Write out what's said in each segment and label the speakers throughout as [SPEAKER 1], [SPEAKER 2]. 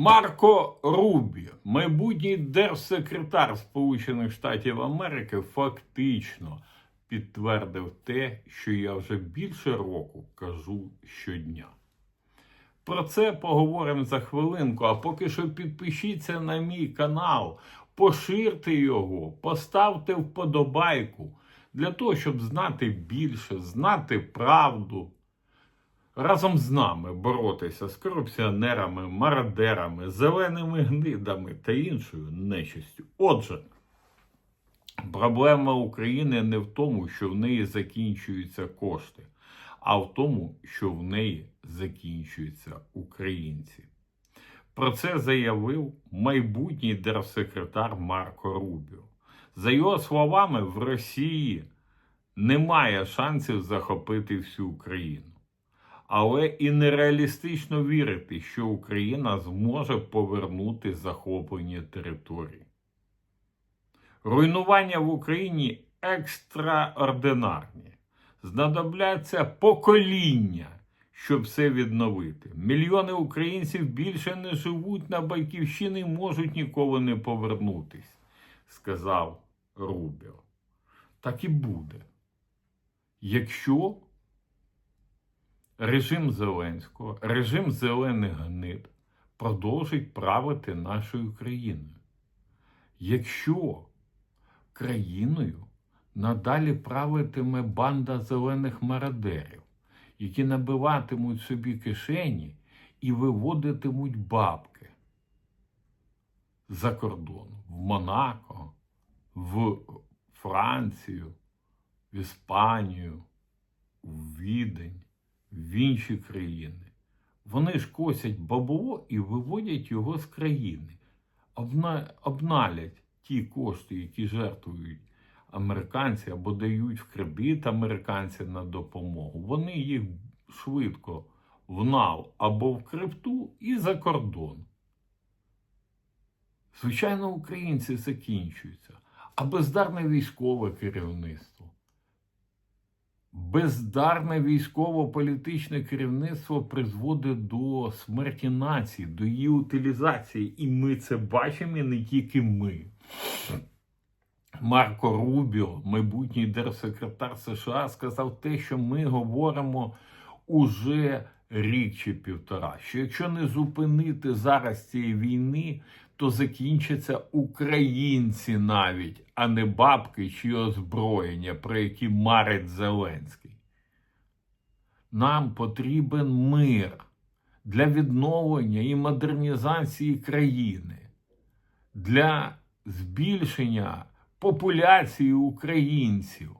[SPEAKER 1] Марко Рубі, майбутній держсекретар Сполучених Штатів Америки, фактично підтвердив те, що я вже більше року кажу щодня. Про це поговоримо за хвилинку. А поки що підпишіться на мій канал, поширте його, поставте вподобайку для того, щоб знати більше, знати правду. Разом з нами боротися з корупціонерами, мародерами, зеленими гнидами та іншою нечистю. Отже, проблема України не в тому, що в неї закінчуються кошти, а в тому, що в неї закінчуються українці. Про це заявив майбутній держсекретар Марко Рубіо. За його словами, в Росії немає шансів захопити всю Україну. Але і нереалістично вірити, що Україна зможе повернути захоплені території. Руйнування в Україні екстраординарні. Знадобляться покоління, щоб все відновити. Мільйони українців більше не живуть на батьківщині і можуть ніколи не повернутись, сказав Рубіо. Так і буде. Якщо режим Зеленського, режим зелених гнид продовжить правити нашою країною. Якщо країною надалі правитиме банда зелених мародерів, які набиватимуть собі кишені і виводитимуть бабки за кордон в Монако, в Францію, в Іспанію, в Відень, в інші країни. Вони ж косять бабло і виводять його з країни, Обна... обналять ті кошти, які жертвують американці або дають в кредит американці на допомогу. Вони їх швидко в нал або в крипту і за кордон. Звичайно, українці закінчуються, а бездарне військове керівництво. Бездарне військово-політичне керівництво призводить до смерті нації, до її утилізації. І ми це бачимо і не тільки ми. Марко Рубіо, майбутній держсекретар США, сказав те, що ми говоримо уже рік чи півтора. Що якщо не зупинити зараз цієї війни, то закінчаться українці навіть, а не бабки чи озброєння, про які марить Зеленський. Нам потрібен мир для відновлення і модернізації країни, для збільшення популяції українців.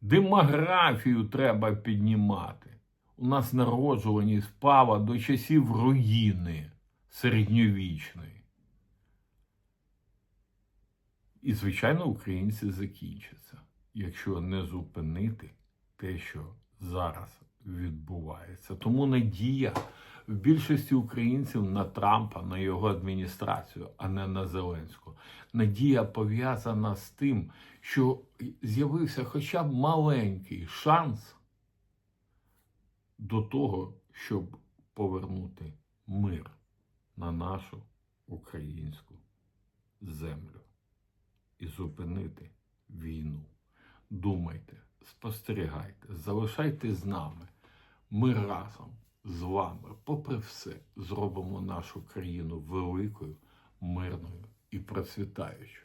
[SPEAKER 1] Демографію треба піднімати. У нас народжуваність впала до часів руїни середньовічної. І, звичайно, українці закінчаться, якщо не зупинити те, що зараз відбувається. Тому надія в більшості українців на Трампа, на його адміністрацію, а не на Зеленського. Надія пов'язана з тим, що з'явився хоча б маленький шанс до того, щоб повернути мир на нашу українську землю і зупинити війну. Думайте, спостерігайте, залишайте з нами. Ми разом з вами, попри все, зробимо нашу країну великою, мирною і процвітаючою.